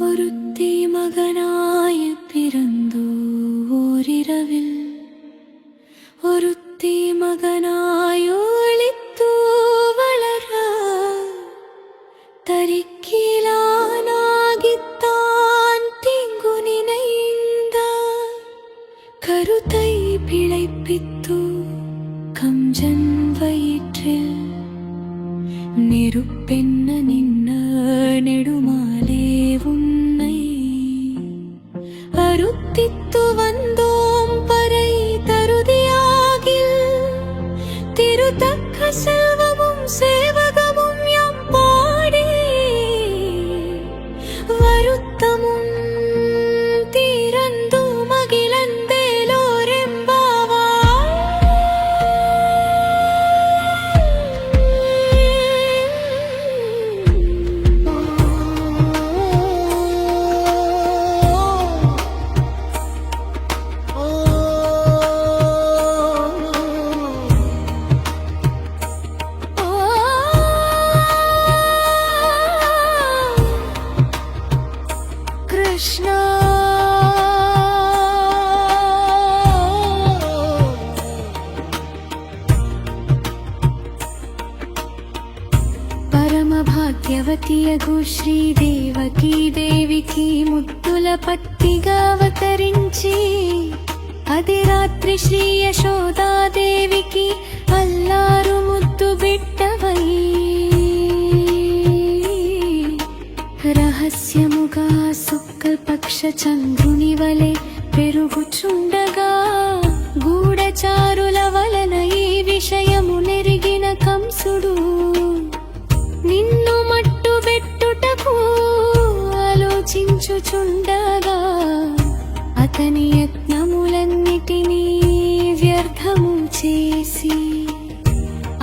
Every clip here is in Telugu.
ഒരുത്തി മകനായി പിറന്നു ഓരിരവിൽ ഒരുത്തി മകനായോ பிழைப்பித்து கஞ்சன் வயிற்றில் நெருப்பென்ன நின்ன நெடுமாலே உன்னை. அருத்தித்து வந்தோம் பறை தருதியாகில் திருத்தக்க భాగ్యవతియగు శ్రీదేవకీ దేవికి ముత్తుల పత్తిగా అవతరించి అది రాత్రి శ్రీ యశోదాదేవికి అల్లారు ముద్దు బిడ్డవై. రహస్యముగా శుక్లపక్ష చంద్రుని వలె పెరుగుచుండగా గూఢచారుల వలన ఈ విషయము నెరిగిన కంసుడు. ఆలోచించుచుండగా అతని యత్నములన్నిటినీ వ్యర్థము చేసి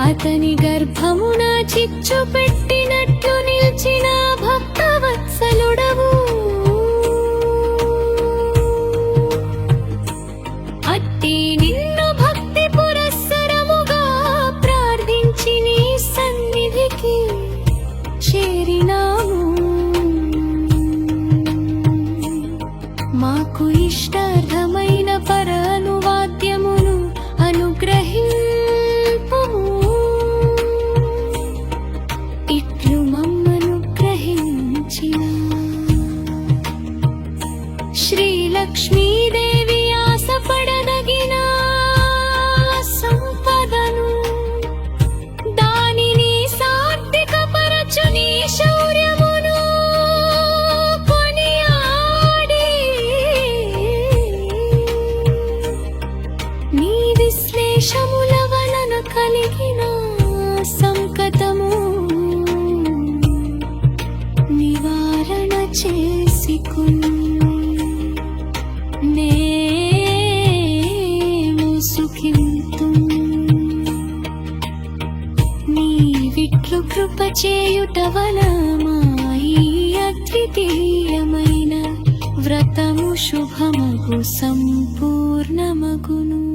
అతని గర్భమున చిచ్చు పెట్టినట్లు నిలిచిన భక్తవత్సలుడవు. అట్టి దోషముల వలన కలిగిన సంకటము నివారణ చేసుకుని. నేను సుఖింతు నీ విట్లు కృప చేయుట అద్వితీయమైన వ్రతము శుభమగు సంపూర్ణమగును.